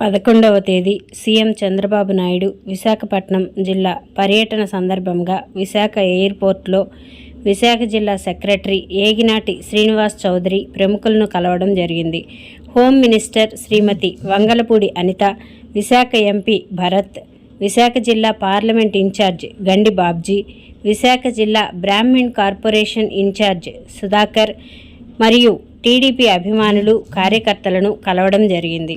పదకొండవ తేదీ సీఎం చంద్రబాబు నాయుడు విశాఖపట్నం జిల్లా పర్యటన సందర్భంగా విశాఖ ఎయిర్పోర్ట్లో విశాఖ జిల్లా సెక్రటరీ ఏగినాటి శ్రీనివాస్ చౌదరి ప్రముఖులను కలవడం జరిగింది. Home minister Shrimati Vangalapudi Anitha Visakha MP Bharat Visakha జిల్లా పార్లమెంట్ ఇన్ఛార్జ్ గండి బాబ్జీ విశాఖ జిల్లా బ్రాహ్మిణ్ కార్పొరేషన్ ఇన్ఛార్జ్ సుధాకర్ మరియు టీడీపీ అభిమానులు కార్యకర్తలను కలవడం జరిగింది.